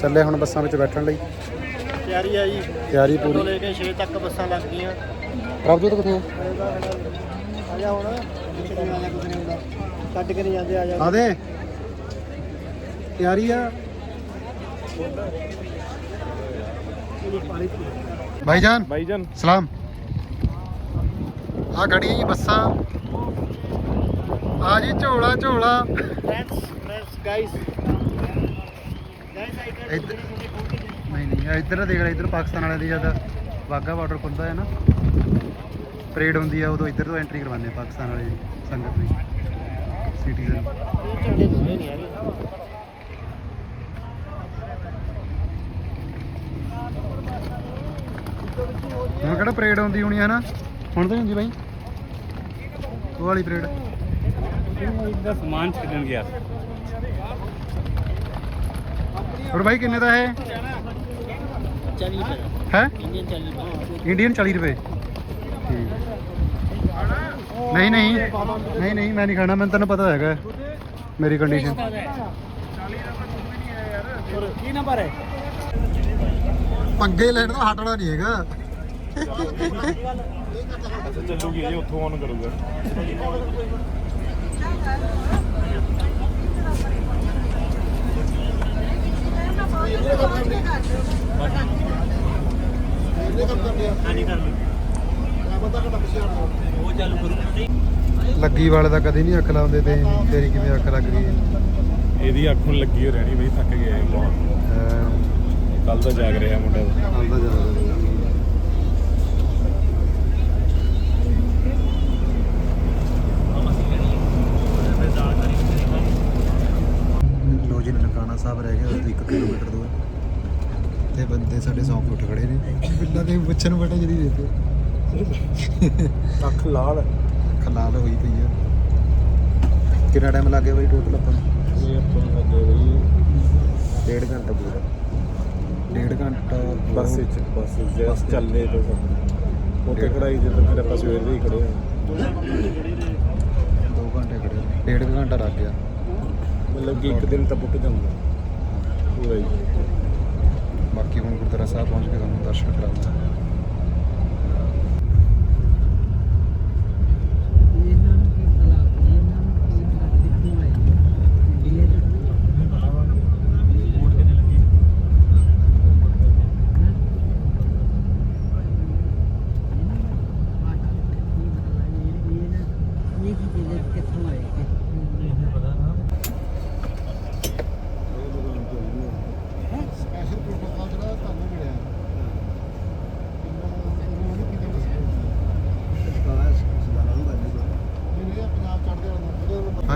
ਚੱਲੇ ਹੁਣ ਬੱਸਾਂ ਵਿੱਚ ਬੈਠਣ ਲਈ। ਤਿਆਰੀ ਆ ਜੀ। ਤਿਆਰੀ ਤੋਂ ਪੂਰੀ। ਲੈ ਕੇ 6 ਤੱਕ ਬੱਸਾਂ ਲੱਗ ਗਈਆਂ। ਪ੍ਰਭਜੋਤ ਕਿੱਥੇ ਆ? ਆ ਜਾ ਹੁਣ। ਕੁਛ ਨਹੀਂ ਆ ਜਾ ਕੁਛ ਨਹੀਂ ਹੁੰਦਾ। ਕੱਢ ਕੇ ਨਹੀਂ ਜਾਂਦੇ ਆ ਜਾ। ਆ ਦੇ। ਤਿਆਰੀ ਆ। ਭਾਈਜਾਨ। ਭਾਈਜਾਨ। ਸਲਾਮ। ਆ ਗੜੀ ਜੀ ਬੱਸਾਂ। ਆ ਜੀ ਝੋਲਾ ਝੋਲਾ। ਫਰੈਂਡਸ ਫਰੈਂਡਸ ਗਾਇਸ ਇੱਧਰ- ਨਹੀਂ ਨਹੀਂ, ਆ ਇੱਧਰ ਦੇਖ ਲੈ, ਇੱਧਰ ਪਾਕਿਸਤਾਨ ਵਾਲਿਆਂ ਦੀ ਜਦ ਵਾਗਾ ਬਾਰਡਰ ਖੁੱਲਦਾ ਹੈ ਨਾ। ਪਰੇਡ ਹੁੰਦੀ ਆ, ਉਦੋਂ ਇੱਧਰ ਤੋਂ ਐਂਟਰੀ ਕਰਵਾਉਂਦੇ ਆ ਪਾਕਿਸਤਾਨ ਵਾਲੇ ਸੰਗਤ ਦੀ ਸਿਟੀਜ਼ਨ ਇਹ ਝੰਡੇ ਦੋਨੇ ਨਹੀਂ ਹੈਗੇ ਹੁਣ ਕਿਹੜਾ ਪਰੇਡ ਹੁੰਦੀ ਹੋਣੀ ਹੈ ਨਾ ਹੁਣ ਤਾਂ ਨਹੀਂ ਹੁੰਦੀ ਬਾਈ। ਉਹ ਵਾਲੀ ਪਰੇਡ ਇਹਦਾ ਸਮਾਨ ਛੱਡਣ ਗਿਆ। ਹੋਰ ਬਾਈ ਕਿੰਨੇ ਦਾ ਹੈ 40 ਰੁਪਏ ਹੈ? ਇੰਡੀਅਨ 40 ਰੁਪਏ। 40 ਠੀਕ। ਨਹੀਂ ਨਹੀਂ। ਨਹੀਂ ਨਹੀਂ ਮੈਂ ਨਹੀਂ ਖਾਣਾ ਮੈਨੂੰ ਤੈਨੂੰ ਪਤਾ ਹੈਗਾ ਮੇਰੀ ਕੰਡੀਸ਼ਨ ਕੀ ਨੰਬਰ ਹੈ? ਪੰਗੇ ਲੈਣ ਤੋਂ ਹਟਣਾ ਨਹੀਂ ਹੈਗਾ। ਅੱਛਾ ਚੱਲੂਗੀ ਜੀ ਉੱਥੋਂ ਆਨ ਕਰੂਗਾ ਹਾਂਜੀ ਕਰ ਲਓ ਉਹ ਚਾਲੂ ਕਰੂ ਲੱਗੀ ਵਾਲੇ ਦਾ ਕਦੇ ਨਹੀਂ ਅੱਖ ਲਾਉਂਦੇ ਤੇ ਤੇਰੀ ਕਿਵੇਂ ਅੱਖ ਲੱਗ ਰਹੀ ਹੈ? ਇਹਦੀ ਅੱਖ ਨੂੰ ਲੱਗੀ ਹੋ ਰਹਿਣੀ ਬਈ ਥੱਕ ਗਿਆ ਇਹ ਬਹੁਤ। ਕੱਲ ਦਾ ਜਾਗ ਰਿਹਾ ਮੁੰਡਾ। ਆਉਂਦਾ ਜਾਂਦਾ ਲੋ ਜੀ ਨਨਕਾਣਾ ਸਾਹਿਬ ਰਹਿ ਗਿਆ ਉਹ 1 ਕਿਲੋਮੀਟਰ ਦੂਰ। ਤੇ ਬੰਦੇ ਸਾਡੇ 100 ਫੁੱਟ ਖੜੇ ਨੇ। ਬਿੱਲਾ ਦੇ ਪੁੱਛਣ ਬਟੇ ਜਿਹੜੀ ਦੇਤੇ ਅੱਖ ਲਾਲ ਖਲਾਲ ਹੋਈ ਪਈ ਆ। ਕਿੰਨਾ ਟਾਈਮ ਲੱਗ ਗਿਆ ਬਈ ਟੋਟਲ ਆਪਾਂ ਨੂੰ? ਇਹ ਆਪਾਂ ਨੂੰ ਲੱਗੇ ਬਈ। ਡੇਢ ਘੰਟਾ ਪੂਰਾ। ਡੇਢ ਘੰਟਾ ਬੱਸ ਵਿੱਚ ਬੱਸ ਜੈਸ ਚੱਲੇ ਤੋਂ ਉੱਥੇ ਖੜਾਈ ਜਦੋਂ ਫਿਰ ਆਪਾਂ ਸਵੇਰ ਦੇ ਹੀ ਖੜੇ ਹਾਂ। ਦੋ ਘੰਟੇ ਖੜੇ। ਡੇਢ ਘੰਟਾ ਲੱਗ ਗਿਆ। ਮਤਲਬ ਕਿ ਇੱਕ ਦਿਨ ਤਾਂ ਬੁੱਕ ਜਾਂਦਾ। ਪੂਰਾ ਹੀ। ਬਾਕੀ ਹੁਣ ਗੁਰਦੁਆਰਾ ਸਾਹਿਬ ਪਹੁੰਚ ਕੇ ਤੁਹਾਨੂੰ ਦਰਸ਼ਨ ਕਰਾਉਂਦਾ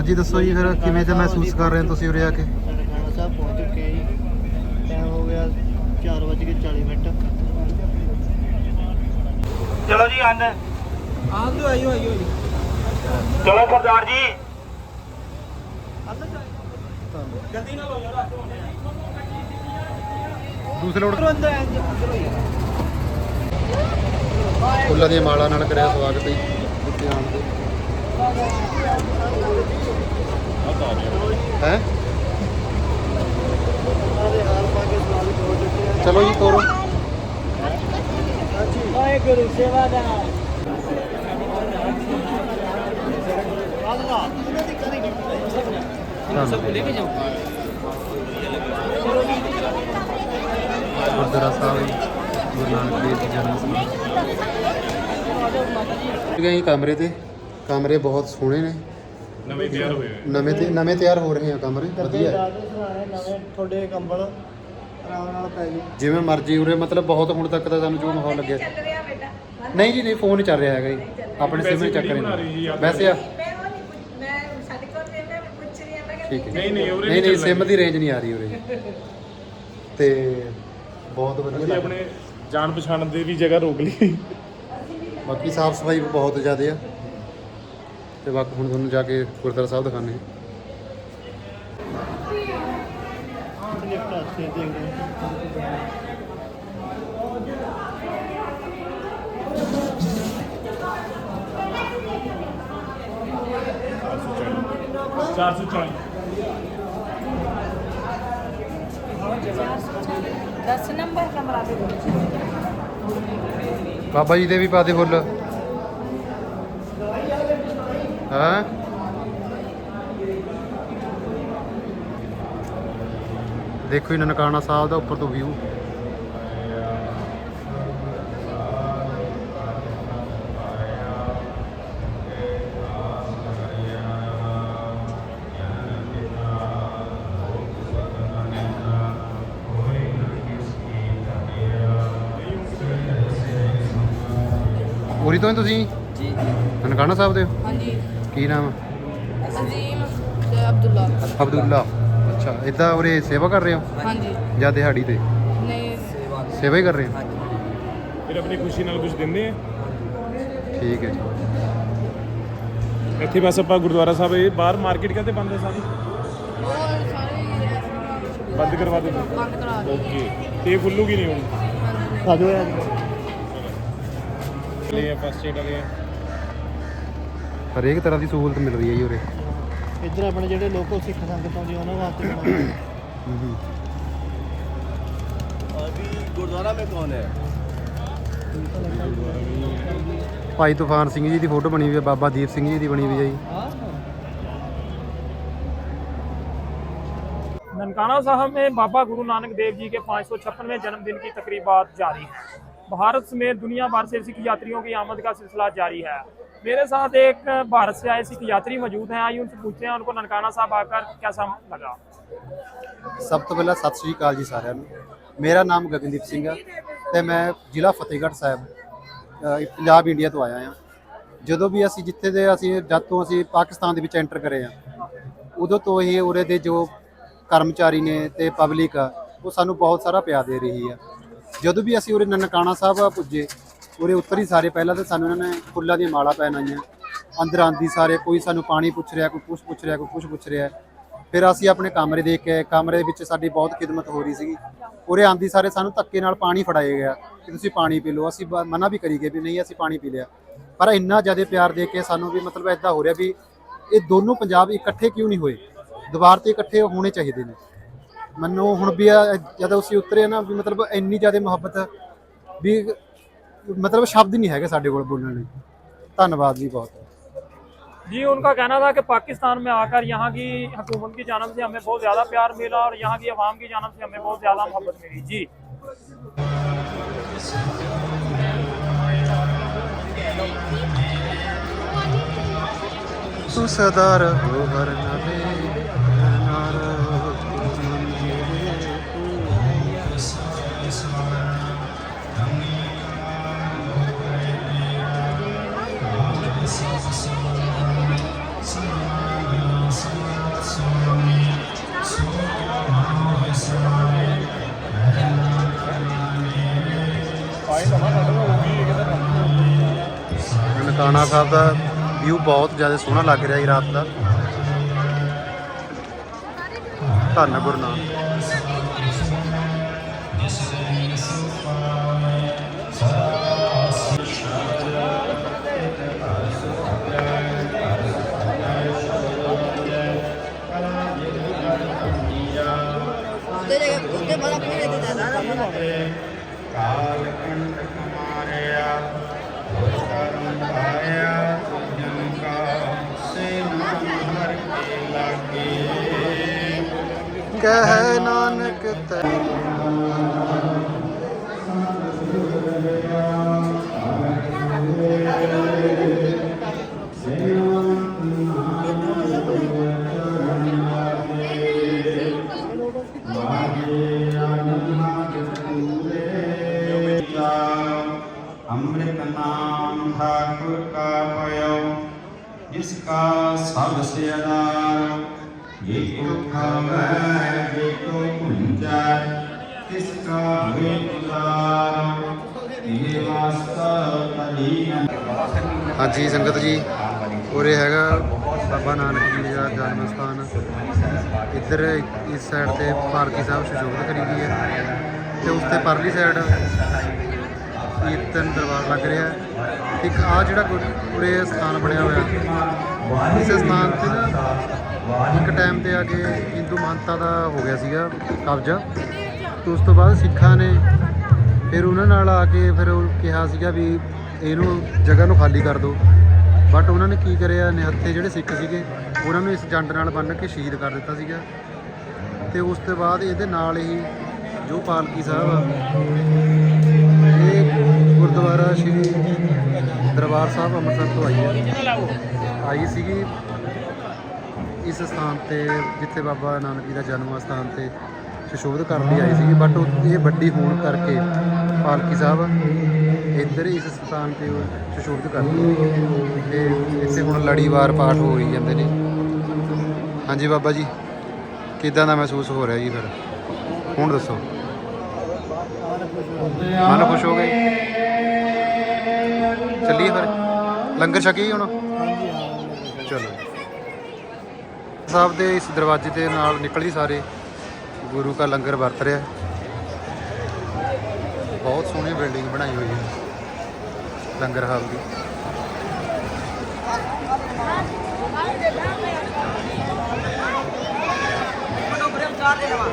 ਹਾਂਜੀ ਦੱਸੋ ਜੀ ਫਿਰ ਕਿਵੇਂ ਤੇ ਮਹਿਸੂਸ ਕਰ ਰਹੇ ਹੋ ਤੁਸੀਂ ਉਰੇ ਆ ਕੇ? ਨਨਕਾਣਾ ਸਾਹਿਬ ਪਹੁੰਚ ਚੁੱਕੇ ਆ ਜੀ। ਟਾਈਮ ਹੋ ਗਿਆ 4:40 ਮਿੰਟ। ਚਲੋ ਜੀ ਅੰਨ। ਆਂਦੋ ਆਇਓ ਆਇਓ ਚਲੋ ਸਰਦਾਰ ਜੀ। ਜਲਦੀ ਨਾਲ ਹੋ ਯਾਰ ਦੂਸਰੇ ਲੋੜ ਫੁੱਲਾਂ ਦੀਆਂ ਮਾਲਾ ਨਾਲ ਕਰਿਆ ਸਵਾਗਤ ਜੀ ਦੇ। ਹੈ? ਚਲੋ ਜੀ ਤੋਰੋ। ਵਾਹਿਗੁਰੂ ਸੇਵਾਦਾਰ ਆਦਲਾ ਗੁਰਦੁਆਰਾ ਸਾਹਿਬ ਗੁਰੂ ਨਾਨਕ ਦੇਵ ਜੀ ਜਨਮ ਸਥਾਨ। ਗਏ ਕਮਰੇ ਤੇ? ਕਮਰੇ ਬਹੁਤ ਸੋਹਣੇ ਨੇ। ਨਵੇਂ ਤਿਆਰ ਹੋਏ ਹੋਏ। ਨਵੇਂ ਤੇ ਨਵੇਂ ਤਿਆਰ ਹੋ ਰਹੇ ਆ ਕਮਰੇ ਵਧੀਆ। ਹੈ। ਦਾਦੇ ਸਰਾਣੇ ਨਵੇਂ ਤੁਹਾਡੇ ਕੰਬਲ ਆਰਾਮ ਨਾਲ ਪੈ ਜੀ ਜਿਵੇਂ ਮਰਜ਼ੀ ਉਰੇ ਮਤਲਬ ਬਹੁਤ ਹੁਣ ਤੱਕ ਤਾਂ ਸਾਨੂੰ ਜੋ ਮਾਹੌਲ ਲੱਗਿਆ। ਚੱਲ ਰਿਹਾ ਬੇਟਾ। ਨਹੀਂ ਜੀ ਨਹੀਂ ਫੋਨ ਹੀ ਚੱਲ ਰਿਹਾ ਹੈਗਾ ਜੀ। ਆਪਣੇ ਸਿਮ ਚੱਕ video ਬਣਾ ਰਹੀ। ਵੈਸੇ ਆ। ਮੈਂ ਉਹ ਨਹੀਂ ਪੁੱਛ- ਮੈਂ ਸਾਡੇ ਕੋਲ ਤੇ ਮੈਂ ਪੁੱਛ ਰਹੀ ਹਾਂ ਮੈਂ ਕਿਹਾ ਠੀਕ ਹੈ। ਨਹੀਂ, ਨਹੀਂ, ਉਰੇ ਨਹੀਂ ਨਹੀਂ ਨਹੀਂ ਚੱਲਣਾ ਸਿਮ ਦੀ ਰੇਂਜ ਨਹੀਂ ਆ ਰਹੀ ਉਰੇ। ਤੇ ਬਹੁਤ ਵਧੀਆ ਲੱਗ ਆਪਣੇ ਜਾਣ ਪਛਾਣ ਦੇ ਵੀ ਜਗ੍ਹਾ ਰੋਕ ਲਈ। ਬਾਕੀ ਸਾਫ਼ ਸਫ਼ਾਈ ਬਹੁਤ ਜ਼ਿਆਦਾ ਆ। ਤੇ ਬਾਕੀ ਹੁਣ ਤੁਹਾਨੂੰ ਜਾ ਕੇ ਗੁਰਦੁਆਰਾ ਸਾਹਿਬ ਦਿਖਾਣੇ ਚਾਰ ਸੌ ਚਾਲੀ। 10 ਨੰਬਰ ਕਮਰਾ ਦੇ ਬਾਬਾ ਜੀ ਦੇ ਵੀ ਪਾ ਦੇ ਫੁੱਲ। ਹਾਂ। ਦੇਖੋ ਇਹ ਨਨਕਾਣਾ ਸਾਹਿਬ ਦਾ ਉੱਪਰ ਤੋਂ ਵਿਊ ਉਰੀ ਤੋਂ ਹੀ ਤੁਸੀਂ? ਜੀ। ਨਨਕਾਣਾ ਸਾਹਿਬ ਦੇ ਹੋ? ਕੀ ਨਾਮ ਅਜ਼ੀਮ ਤੇ ਅਬਦੁੱਲਾ। ਅਬਦੁੱਲਾ। ਅੱਛਾ ਇਦਾਂ ਉਰੇ ਸੇਵਾ ਕਰ ਰਹੇ ਹੋ? ਹਾਂਜੀ। ਜਾਂ ਦਿਹਾੜੀ ਤੇ? ਨਹੀਂ। ਸੇਵਾ ਸੇਵਾ ਹੀ ਕਰ ਰਹੇ ਹੋ? ਫਿਰ ਆਪਣੀ ਖੁਸ਼ੀ ਨਾਲ ਕੁਝ ਦਿੰਦੇ ਆ? ਠੀਕ ਹੈ ਜੀ। ਇੱਥੇ ਬਸ ਆਪਾਂ ਗੁਰਦੁਆਰਾ ਸਾਹਿਬ ਇਹ ਬਾਹਰ ਮਾਰਕੀਟ ਕਹਿੰਦੇ ਬੰਦ ਹੈ ਸਾਰੀ? ਉਹ ਸਾਰੇ ਬੰਦ ਕਰਵਾ ਦਿੰਦੇ। ਬੰਦ ਕਰਾ ਦਿਓ ਓਕੇ। ਤੇ ਇਹ ਖੁੱਲੂਗੀ ਨਹੀਂ ਹੁਣ? ਆਜੋ ਯਾਰ ਲੈ ਆ ਫਸਟ ਏਡ ਵਾਲੇ ਆ। ਹਰੇਕ ਤਰ੍ਹਾਂ ਦੀ ਸਹੂਲਤ ਮਿਲ ਰਹੀ ਹੈ ਜੀ ਉਰੇ ਇੱਧਰ ਆਪਣੇ ਜਿਹੜੇ ਲੋਕਲ ਸਿੱਖ ਸੰਗਤ ਆਉਂਦੀ ਉਹਨਾਂ ਵਾਸਤੇ ਬਣਾਇਆ ਹੂੰ ਹੂੰ ਭਾਈ ਤੂਫਾਨ ਸਿੰਘ ਜੀ ਦੀ ਫੋਟੋ ਬਣੀ ਹੋਈ ਹੈ ਬਾਬਾ ਦੀਪ ਸਿੰਘ ਜੀ ਦੀ ਬਣੀ ਹੋਈ ਹੈ ਜੀ ननकाना साहब में बाबा गुरु नानक देव जी के 556वें जन्मदिन की तकरीबात जारी है भारत समेत दुनिया भर से सिख यात्रियों की आमद का सिलसिला जारी है मेरे साथ एक भारत से आए सिख यात्री मौजूद हैं आइए उनसे पूछते हैं उनको ननकाना साहब आकर कैसा लगा ਸਭ ਤੋਂ ਪਹਿਲਾਂ ਸਤਿ ਸ੍ਰੀ ਅਕਾਲ ਜੀ ਸਾਰਿਆਂ ਨੂੰ ਮੇਰਾ ਨਾਮ ਗਗਨਦੀਪ ਸਿੰਘ ਹੈ ਤੇ ਮੈਂ ਜ਼ਿਲ੍ਹਾ ਫਤਿਹਗੜ੍ਹ ਸਾਹਿਬ ਅ, ਪੰਜਾਬ ਇੰਡੀਆ ਤੋਂ ਆਇਆ ਹਾਂ ਜਦੋਂ ਵੀ ਅਸੀਂ ਜਿੱਥੇ ਦੇ ਅਸੀਂ ਜਦ ਤੋਂ ਅਸੀਂ ਪਾਕਿਸਤਾਨ ਦੇ ਵਿੱਚ ਐਂਟਰ ਕਰੇ ਹਾਂ ਉਦੋਂ ਤੋਂ ਹੀ ਉਰੇ ਦੇ ਜੋ ਕਰਮਚਾਰੀ ਨੇ ਤੇ ਪਬਲਿਕ ਆ ਉਹ ਸਾਨੂੰ ਬਹੁਤ ਸਾਰਾ ਪਿਆਰ ਦੇ ਰਹੀ ਆ ਜਦੋਂ ਵੀ ਅਸੀਂ ਉਰੇ ਨਨਕਾਣਾ ਸਾਹਿਬ ਪੁੱਜੇ ਉਰੇ ਉੱਤਰ ਹੀ ਸਾਰੇ ਪਹਿਲਾਂ ਤਾਂ ਸਾਨੂੰ ਇਹਨਾਂ ਨੇ ਫੁੱਲਾਂ ਦੀਆਂ ਮਾਲਾ ਪਹਿਨਾਈਆਂ ਅੰਦਰ ਆਂਦੀ ਸਾਰੇ, ਕੋਈ ਸਾਨੂੰ ਪਾਣੀ ਪੁੱਛ ਰਿਹਾ, ਕੋਈ ਕੁਛ ਪੁੱਛ ਰਿਹਾ, ਕੋਈ ਕੁਛ ਪੁੱਛ ਰਿਹਾ। ਫਿਰ ਅਸੀਂ ਆਪਣੇ ਕਮਰੇ ਦੇਖ ਕੇ ਕਮਰੇ ਦੇ ਵਿੱਚ ਸਾਡੀ ਬਹੁਤ ਖਿਦਮਤ ਹੋ ਰਹੀ ਸੀਗੀ। ਉਰੇ ਆਂਦੀ ਸਾਰੇ ਸਾਨੂੰ ਧੱਕੇ ਨਾਲ ਪਾਣੀ ਫੜਾਇਆ ਗਿਆ ਕਿ ਤੁਸੀਂ ਪਾਣੀ ਪੀ ਲਓ। ਅਸੀਂ ਮਨਾ ਵੀ ਕਰੀ ਗਏ ਵੀ ਨਹੀਂ, ਅਸੀਂ ਪਾਣੀ ਪੀ ਲਿਆ। ਪਰ ਇੰਨਾ ਜ਼ਿਆਦਾ ਪਿਆਰ ਦੇ ਕੇ ਸਾਨੂੰ ਵੀ ਮਤਲਬ ਐਦਾਂ ਹੋ ਰਿਹਾ ਵੀ ਇਹ ਦੋਨੋਂ ਪੰਜਾਬ ਇਕੱਠੇ ਕਿਉਂ ਨਹੀਂ ਹੋਏ? ਦੁਬਾਰ ਤੇ ਇਕੱਠੇ ਹੋਣੇ ਚਾਹੀਦੇ ਨੇ। ਮੈਨੂੰ ਹੁਣ ਵੀ ਜਦੋਂ ਅਸੀਂ ਉਤਰੇ ਨਾ ਵੀ ਮਤਲਬ ਇੰਨੀ ਜ਼ਿਆਦਾ ਮੁਹੱਬਤ ਵੀ ਮਤਲਬ ਸ਼ਬਦ ਹੀ ਨਹੀਂ ਹੈਗੇ ਸਾਡੇ ਕੋਲ ਬੋਲਣ ਲਈ ਧੰਨਵਾਦ ਜੀ ਬਹੁਤ जी उनका कहना था कि पाकिस्तान में आकर यहाँ की हुकूमत की जानब से हमें बहुत ज़्यादा प्यार मिला और यहाँ की आवाम की जानब से हमें बहुत ज़्यादा मोहब्बत मिली जी ਤੂੰ ਸਦਾ ਰਹੋ ਹਰ ਨਨਕਾਣਾ ਸਾਹਿਬ ਦਾ ਵਿਊ ਬਹੁਤ ਜ਼ਿਆਦਾ ਸੋਹਣਾ ਲੱਗ ਰਿਹਾ ਜੀ ਰਾਤ ਦਾ। ਧੰਨ ਗੁਰੂ ਨਾਨਕ। ਕਹਿ ਨਾਨਕ ਤੈ। ਅੰਮ੍ਰਿਤ ਨਾਮ ਠਾਕੁਰ ਕਾ ਪਇਓ ਜਿਸ ਕਾ ਸਭ ਸੇ ਆਧਾਰ ਜੇ ਕੋ ਖਾਵੈ ਜੇ ਕੋ ਪੁੰਚੈ ਤਿਸ ਕਾ ਹਾਂਜੀ ਸੰਗਤ ਜੀ ਉਰੇ ਹੈਗਾ ਬਾਬਾ ਨਾਨਕ ਜੀ ਦਾ ਜਨਮ ਸਥਾਨ। ਇੱਧਰ ਇਸ ਸਾਈਡ ਤੇ ਪਾਰਕੀ ਸਾਹਿਬ ਸੁਸ਼ੋਭਿਤ ਕਰੀ ਗਈ ਹੈ ਤੇ ਉਸ ਤੇ ਪਰਲੀ ਸਾਈਡ ਕੀਰਤਨ ਦਰਬਾਰ ਲੱਗ ਰਿਹਾ ਇੱਕ ਆ ਜਿਹੜਾ ਗੁਰ- ਉਰੇ ਸਥਾਨ ਬਣਿਆ ਹੋਇਆ। ਇਸ ਸਥਾਨ ਤੇ ਨਾ ਇੱਕ ਟਾਈਮ ਤੇ ਆ ਕੇ ਹਿੰਦੂ ਮਹੰਤਾਂ ਦਾ ਹੋ ਗਿਆ ਸੀਗਾ ਕਬਜ਼ਾ। ਤੇ ਉਸ ਤੋਂ ਬਾਅਦ ਸਿੱਖਾਂ ਨੇ ਫਿਰ ਉਹਨਾਂ ਨਾਲ ਆ ਕੇ ਫਿਰ ਉਹ ਕਿਹਾ ਸੀਗਾ ਵੀ ਇਹਨੂੰ ਜਗ੍ਹਾ ਨੂੰ ਖਾਲੀ ਕਰ ਦਿਓ। ਬਟ ਉਹਨਾਂ ਨੇ ਕੀ ਕਰਿਆ, ਨਿਹੱਥੇ ਜਿਹੜੇ ਸਿੱਖ ਸੀਗੇ, ਉਹਨਾਂ ਨੂੰ ਇਸ ਜੰਡ ਨਾਲ ਬੰਨ੍ਹ ਕੇ ਸ਼ਹੀਦ ਕਰ ਦਿੱਤਾ ਸੀਗਾ। ਤੇ ਉਸ ਤੋਂ ਬਾਅਦ ਇਹਦੇ ਨਾਲ ਹੀ ਜੋ ਪਾਲਕੀ ਸਾਹਿਬ ਆ, ਇਹ ਗੁਰਦੁਆਰਾ ਸ਼੍ਰੀ ਦਰਬਾਰ ਸਾਹਿਬ ਅੰਮ੍ਰਿਤਸਰ ਤੋਂ ਆਈ ਹੈ। ਆਈ ਸੀਗੀ ਇਸ ਸਥਾਨ ਤੇ, ਜਿੱਥੇ ਬਾਬਾ ਨਾਨਕ ਜੀ ਦਾ ਜਨਮ ਸਥਾਨ ਤੇ ਸੁਸ਼ੋਭਿਤ ਕਰਨ ਲਈ ਆਈ ਸੀਗੀ। ਬਟ ਇਹ ਵੱਡੀ ਹੋਣ ਕਰਕੇ ਪਾਲਕੀ ਸਾਹਿਬ ਇੱਧਰ ਇਸ ਸਥਾਨ ਤੇ ਉਹ ਸੁਸ਼ੋਭਿਤ ਕਰਦੀ ਤੇ ਇੱਥੇ ਹੁਣ ਲੜੀਵਾਰ ਪਾਠ ਹੋ ਰਹੀ ਜਾਂਦੇ ਨੇ। ਹਾਂਜੀ ਬਾਬਾ ਜੀ, ਕਿਦਾਂ ਦਾ ਮਹਿਸੂਸ ਹੋ ਰਿਹਾ ਜੀ ਫਿਰ? ਹੁਣ ਦੱਸੋ। ਮਨ ਖੁਸ਼ ਹੋ ਗਏ? ਚੱਲੀਏ ਫਿਰ। ਲੰਗਰ ਛਕੀਏ ਹੁਣ? ਚਲੋ ਸਾਹਿਬ ਦੇ ਇਸ ਦਰਵਾਜ਼ੇ ਦੇ ਨਾਲ ਨਿਕਲੀ ਸਾਰੇ। ਗੁਰੂ ਕਾ ਲੰਗਰ ਵਰਤ ਰਿਹਾ। ਬਹੁਤ ਸੋਹਣੀ ਬਿਲਡਿੰਗ ਬਣਾਈ ਹੋਈ ਹੈ। ਲੰਗਰ ਹਾਲ ਦੀ। ਚਾਰ ਦੇ ਲਵਾ